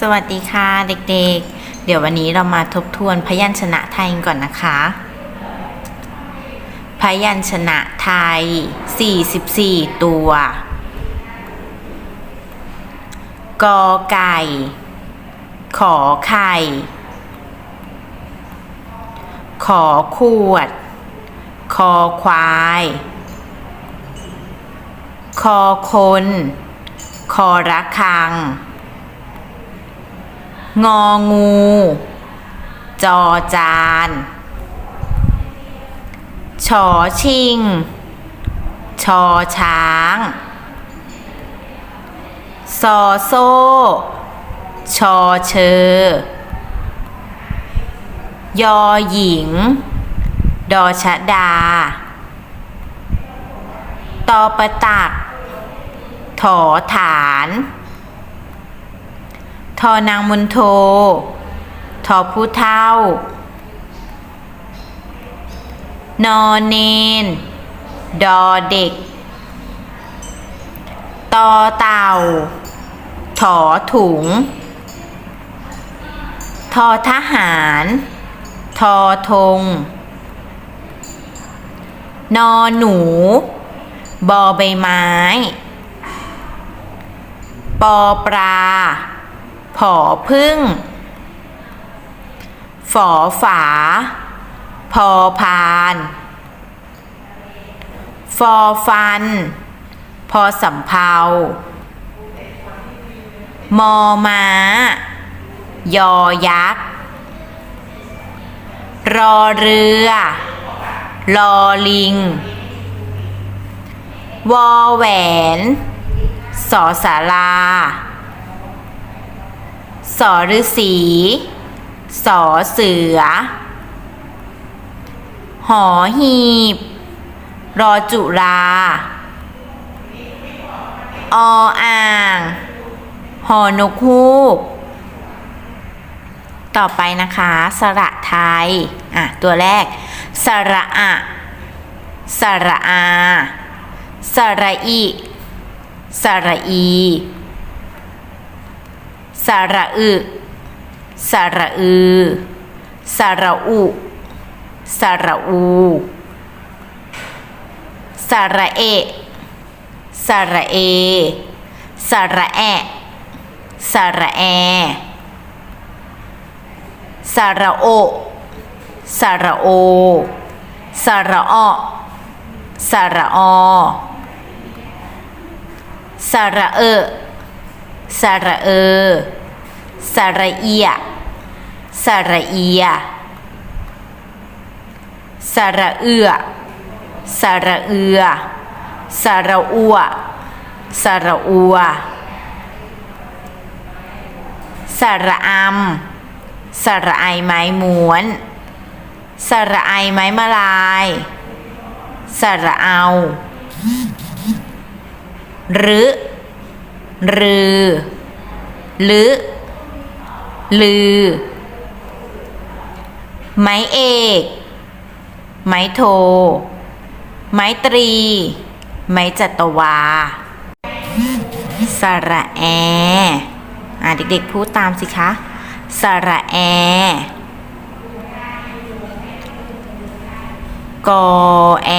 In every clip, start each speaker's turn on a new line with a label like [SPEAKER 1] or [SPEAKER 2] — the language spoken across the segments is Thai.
[SPEAKER 1] สวัสดีค่ะเด็กๆ เดี๋ยววันนี้เรามาทบทวนพยัญชนะไทยก่อนนะคะ พยัญชนะไทย 44 ตัว กอไก่ ขอไข่ ขอขวด คอควาย คอคน คอระคัง งองู จอจาน ชอชิง ชอช้าง ซอโซ่ ชอเชอยอหญิง ดอชะดา ตอประตัก ถอฐาน ทอนางมุนโททอผู้เท่า นอนเนน ดอเด็ก ตอเต่า ถอถุง ทอทหาร ทอธง นอหนู บอใบไม้ ปอปลา ผอพึ่ง ฝอฝา พอพาน ฟอฟัน พอสำเพามอม้า ยอยักษ์ รอเรือลอลิง วอแหวน สอสารา สอฤษีสอเสือ หอหีบ รอจุรา ออ่าง หอนกฮูก ต่อไปนะคะ สระไทย อะ ตัวแรก สระอะสระอา สระอีสระอี สระอึสระอือสระอุสระอูสระเอสระเอสระแอสระแอสระโอสระโอสระออสระอสระเออ สระเออ สระเอีย สระเอีย สระเอือ สระเอือ สระอัว สระอัว สระอำสระไอไม้ม้วน สระไอไม้มาลาย สระเอา หรือ รือหรือ ลือ ไม้เอก ไม้โท ไม้ตรี ไม้จัตวา สระแอ อะเด็กๆพูดตามสิคะ สระแอ กอแอ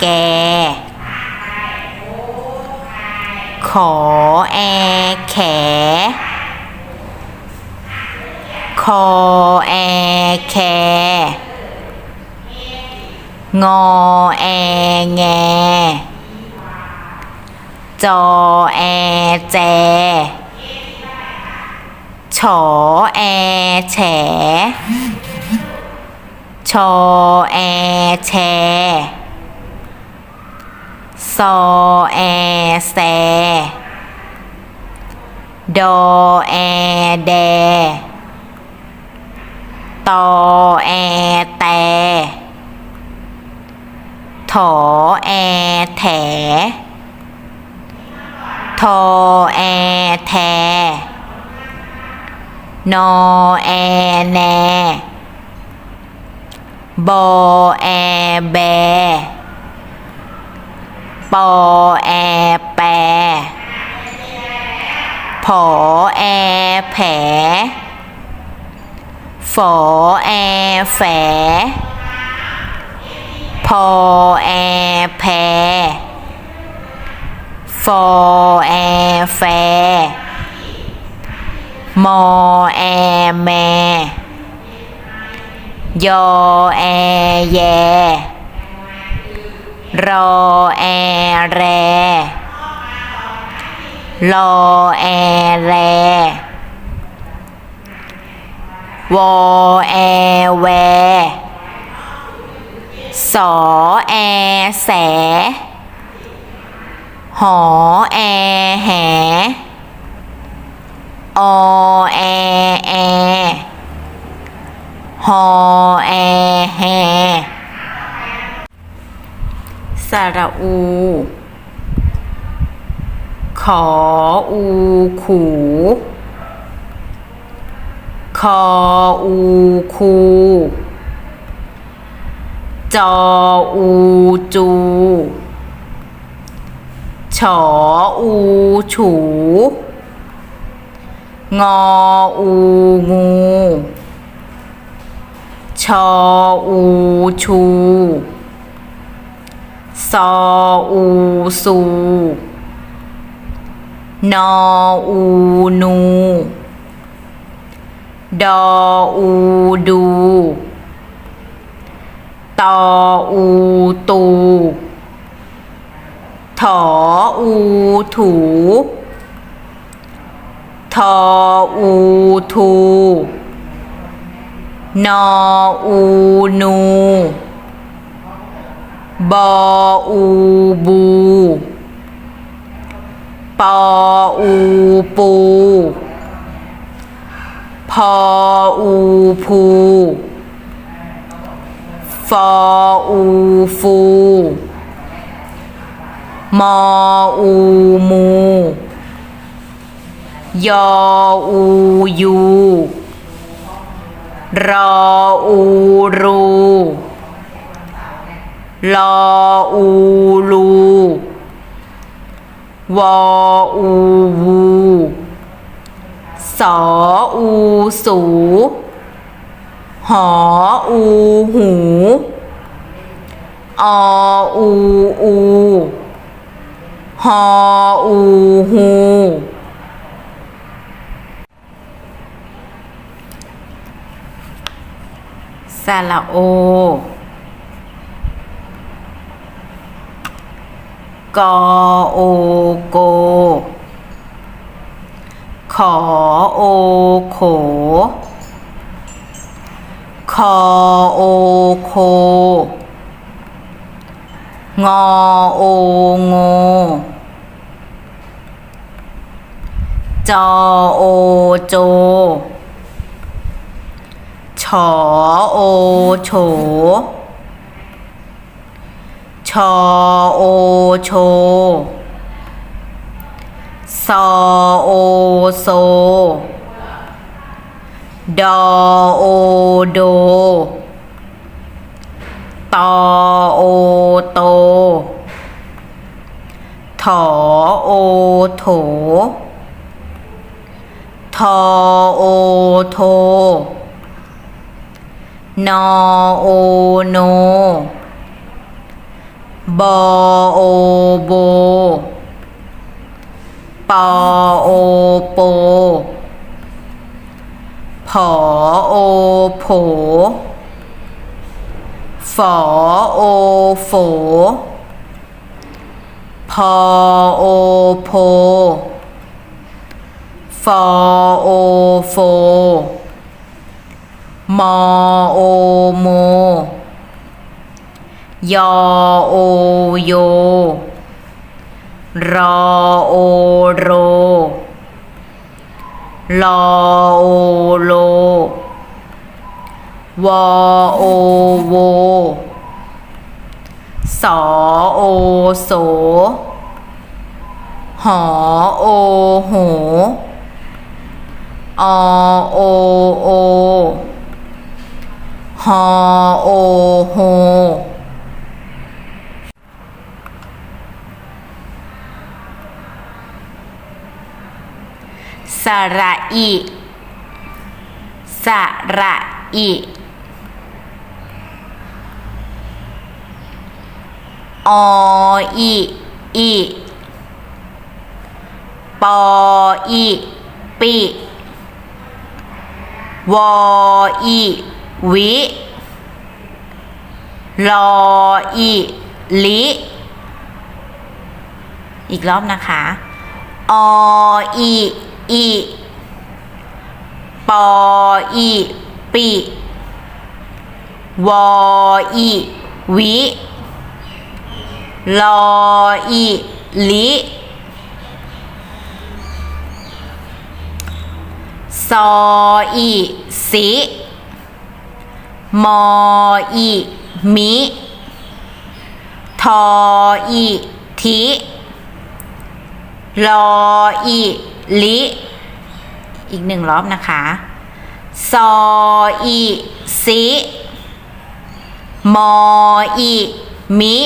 [SPEAKER 1] แก ขอแอแข คอแอแคงอแอแง จอแอแจ ฉอแอแฉ ชอแอแช ซอแอแซดอแอแดตอแอแตถอแอแถทอแอแทนอแอแนบอแอแบ ปอแอแปพผอแอแผลฝอแอแฝพอแอแพฟอแอแฟมอแอแมยอแอแย รอแอแรรอแอแรวอแอแวสอแอแส หอแอแหอแอแอ หอแอแฮ สระอู ขออูขูคออูคูจออูจูฉออูฉู งออูงูชออูชู ซออูสูนออูนู ดออูดู ตออูตู ถออูถูทออูทู นออูนู บออูบูปออูปูพออูพูฟออูฟูมออูมู ยออูยูรออูรู ลออูลูวออูวูสออูสูหออูหูออูอูหออูหูสระโอ กอโอโก ขอโอโข คอโอโค งอโอโง จอโอโจ ฉอโอโฉ ชอโอโชซอโอโซ ดอโอโด ตอโอโต ถอโอโถ ทอโอโท นอโอโน บโอโบปอโอโปผอโอโผฝอโอโฝพอโอโพฟอโอโฟมอโอโม ยอโอโย รอโอโร ลอโอโล วอโอโว สอโอโส หอโอโห อโอโอ ฮอโอโฮ ระอีสระอีออีอีปออีปิวออีวิลออีลิอีกรอบนะคะ ออี อีปออีปิวออีวิลออีลิซออีสิมออีมิทออีทิลออี ลิ อีกหนึ่งรอบนะคะ ซออีสิมออีมิ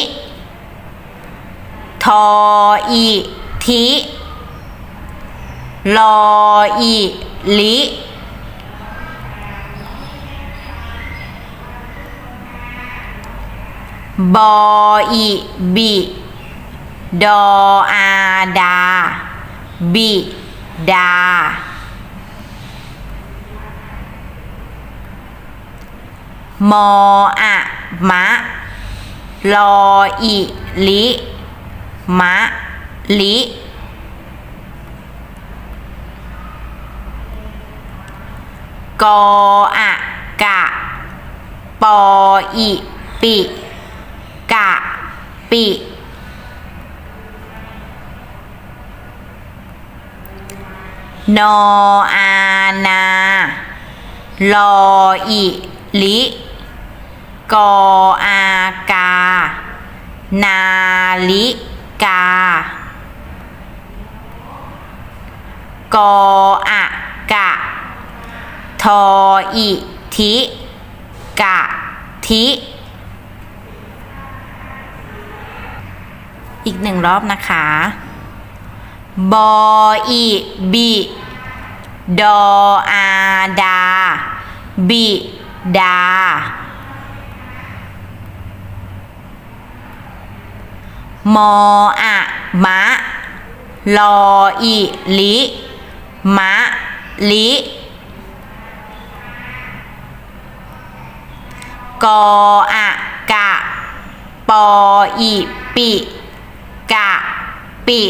[SPEAKER 1] ทออีทิลออีลิบออีบิ ดออาดา บิ ดา มออะมะ ลออีลิ มะ ลิ กออะกะ ปออีปิ กะ ปิ นออานาลออีลิกออากา นาลิกากออะกะ ทออีทิกะทิอีกหนึ่งรอบนะคะ บออีบิ ดออาดา บิดา มออะมะ ลออีลิ มะ ลิ กออะกะ ปออีปิ กะ ปิ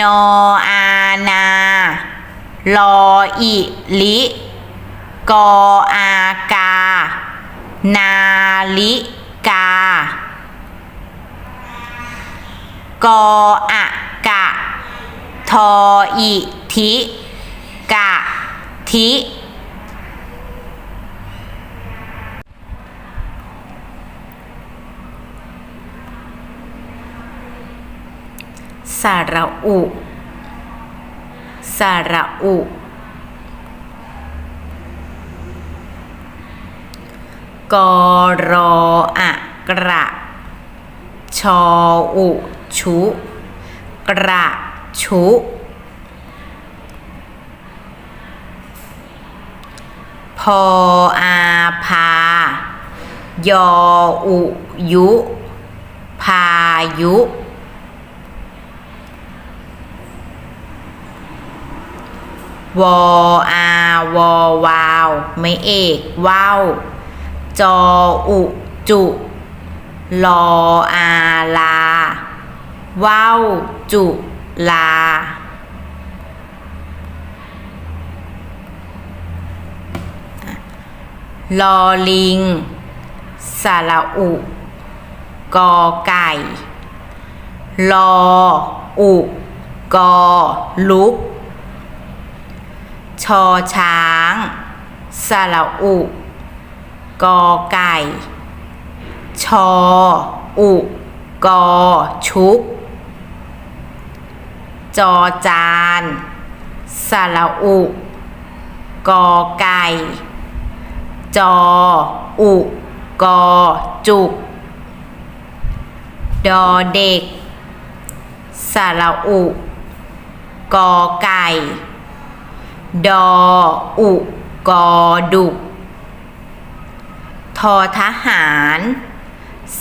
[SPEAKER 1] นออานา ลออิลิ กออากา นาลิกา กออะกะ ทออิทิ กะทิ สระอุสระอุกรออะกระ ชออุ ชุ กระ ชุ พออาพา ยออุ ยุ พายุ วออาวอวาว ไม่เอกว้าวจออุจุลออาลาว้าวจุลา ลอลิงสระอุ กอไก่ ลออุ กอลุก ชอช้าง สระอุ กอไก่ ชอ อุ กอ ชุก จอจาน สระอุ กอไก่ จอ อุ กอ จุก ดอเด็ก สระอุ กอไก่ ดออุกอดุก ทอทหาร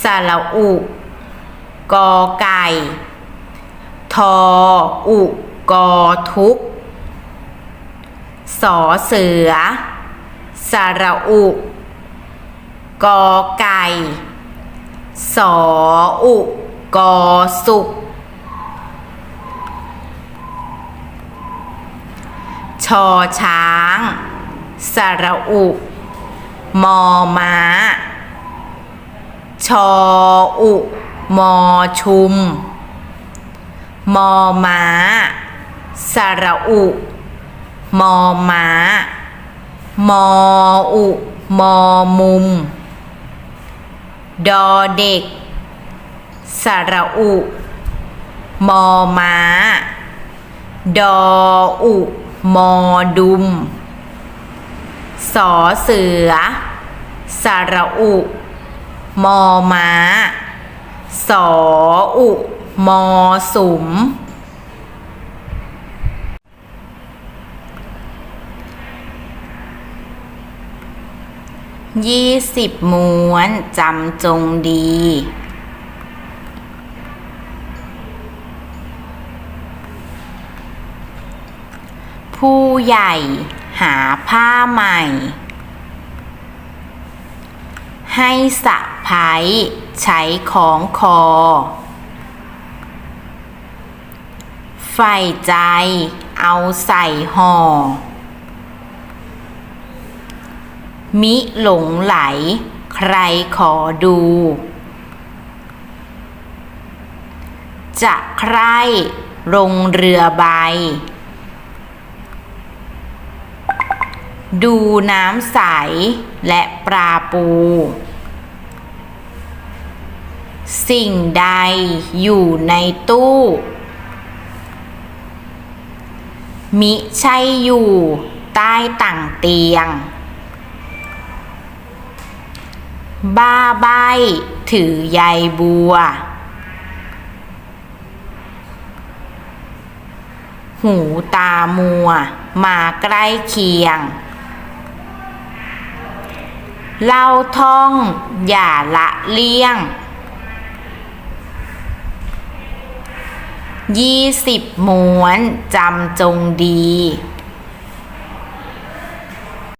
[SPEAKER 1] สระอุ กอไก่ ทออุกอทุก สอเสือสระอุ กอไก่ สออุกอสุก ชอช้าง สระอุ มอม้า ชออุ มอชุม มอม้า สระอุ มอม้า มออุ มอมุม ดอเด็ก สระอุ มอม้า ดออุ มอดุม สอเสือ สระอุ มอม้า สออุ มอสุม ยี่สิบม้วนจำจงดี ผู้ใหญ่หาผ้าใหม่ ให้สะพ้ายใช้ของคอใฝ่ใจเอาใส่ห่อ มิหลงไหล ใครขอดู จะใครลงเรือใบ ดูน้ำใสและปลาปู สิ่งใดอยู่ในตู้ มิใช่อยู่ใต้ต่างเตียง บ้าใบถือใยบัว หูตามัว มาใกล้เคียง เล่าท่องอย่าละเลี่ยง ยี่สิบม้วนจำจงดี